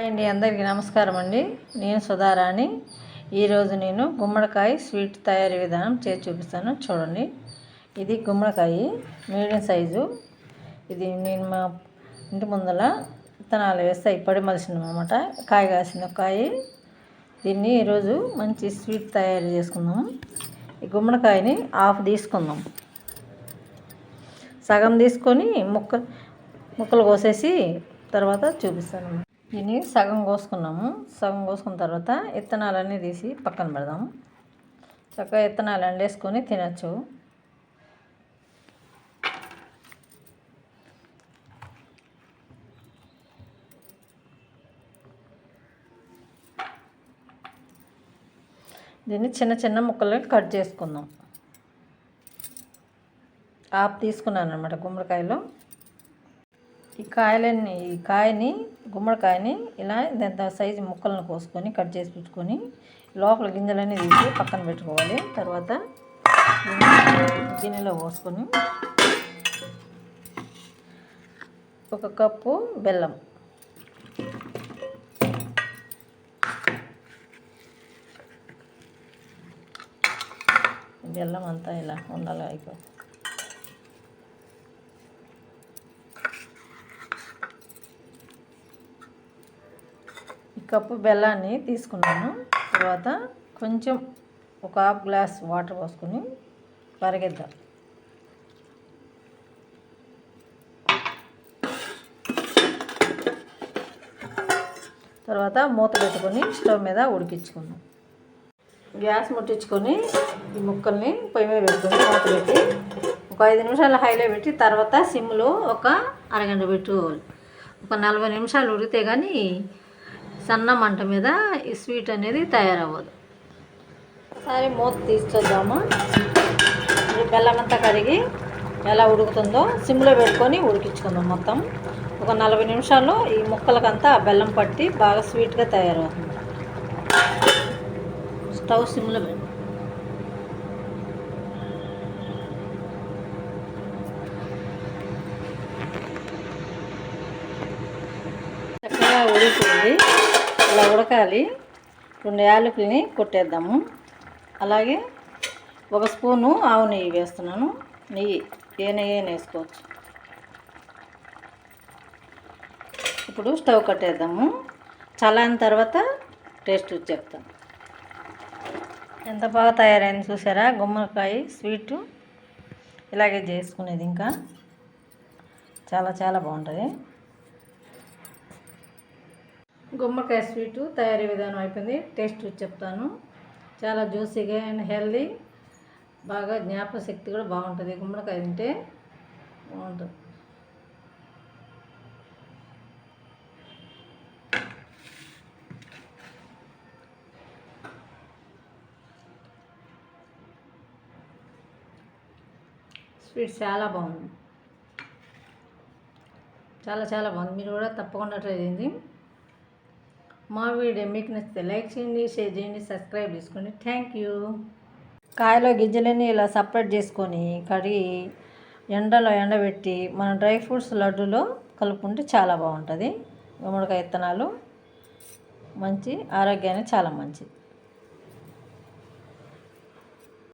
అండి అందరికీ నమస్కారం అండి. నేను సుధారాణి. ఈరోజు నేను గుమ్మడికాయ స్వీట్ తయారీ విధానం చేసి చూపిస్తాను. చూడండి. ఇది గుమ్మడికాయ మీడియం సైజు. ఇది నేను మా ఇంటి ముందల విత్తనాలు వేస్తే పడి మలిసినాం అనమాట కాయ కాసిన కాయ. దీన్ని ఈరోజు మంచి స్వీట్ తయారు చేసుకుందాం ఈ గుమ్మడికాయని హాఫ్ తీసుకుందాం. సగం తీసుకొని ముక్క ముక్కలు కోసేసి తర్వాత చూపిస్తాను. దీన్ని సగం కోసుకున్నాము. సగం కోసుకున్న తర్వాత విత్తనాలన్నీ తీసి పక్కన పెడదాం చక్కగా విత్తనాలు ఎండేసుకొని తినచ్చు. దీన్ని చిన్న చిన్న ముక్కలు కట్ చేసుకుందాం. ఆపు తీసుకున్నాను అనమాట గుమ్మడికాయలో. ఈ కాయలన్నీ ఈ కాయని గుమ్మడికాయని ఇలా ఇంత సైజు ముక్కలను కోసుకొని కట్ చేసి పెట్టుకొని లోపల గింజలన్నీ తీసి పక్కన పెట్టుకోవాలి. తర్వాత గిన్నెలో పోసుకొని ఒక కప్పు బెల్లం. బెల్లం అంతా ఇలా ఉండాలి అయిపోతుంది కప్పు బెల్లాన్ని తీసుకున్నాను. తర్వాత కొంచెం ఒక హాఫ్ గ్లాస్ వాటర్ పోసుకొని పరిగెద్దాం. తర్వాత మూత పెట్టుకొని స్టవ్ మీద ఉడికించుకున్నాం గ్యాస్ ముట్టించుకొని ఈ ముక్కల్ని పొయ్యి మీద పెట్టుకొని మూత పెట్టి ఒక ఐదు నిమిషాలు హైలో పెట్టి తర్వాత సిమ్లో ఒక అరగంట పెట్టుకోవాలి. ఒక నలభై నిమిషాలు ఉడితే కానీ సన్న మంట మీద ఈ స్వీట్ అనేది తయారవ్వదు. ఒకసారి మూత తీసుకొద్దాము బెల్లం అంతా కడిగి ఎలా ఉడుకుతుందో సిమ్లో పెట్టుకొని ఉడికించుకుందాం మొత్తం. ఒక నలభై నిమిషాల్లో ఈ ముక్కలకంతా బెల్లం పట్టి బాగా స్వీట్గా తయారవుతుంది. స్టవ్ సిమ్లో పెట్టి చక్కగా ఉడికింది. ఇలా ఉడకాలి. రెండు యాలకుల్ని కొట్టేద్దాము. అలాగే ఒక స్పూను ఆవు నెయ్యి వేస్తున్నాను. నెయ్యి ఏ నెయ్యి వేసుకోవచ్చు. ఇప్పుడు స్టవ్ కట్టేద్దాము. చల్లని తర్వాత టేస్ట్ చెప్తాను. ఎంత బాగా తయారైంది చూసారా? గుమ్మడికాయ స్వీటు. ఇలాగే చేసుకునేది ఇంకా. చాలా చాలా బాగుంటుంది. గుమ్మడికాయ స్వీటు తయారీ విధానం అయిపోయింది. టేస్ట్ చెప్తాను. చాలా జ్యూసీగా అండ్ హెల్దీ. బాగా జ్ఞాపశక్తి కూడా బాగుంటుంది. గుమ్మడికాయ తింటే బాగుంటుంది. స్వీట్ చాలా బాగుంది. చాలా చాలా బాగుంది. మీరు కూడా తప్పకుండా ట్రై చేయండి. మా వీడియో మీకు నచ్చితే లైక్ చేయండి షేర్ చేయండి సబ్స్క్రైబ్ చేసుకోండి థ్యాంక్ యూ. కాయలో గింజలన్నీ ఇలా సపరేట్ చేసుకొని కడిగి ఎండలో ఎండబెట్టి మన డ్రై ఫ్రూట్స్ లడ్డులో కలుపుకుంటే చాలా బాగుంటుంది. గుమ్మడికాయ విత్తనాలు మంచి ఆరోగ్యానికి చాలా మంచిది.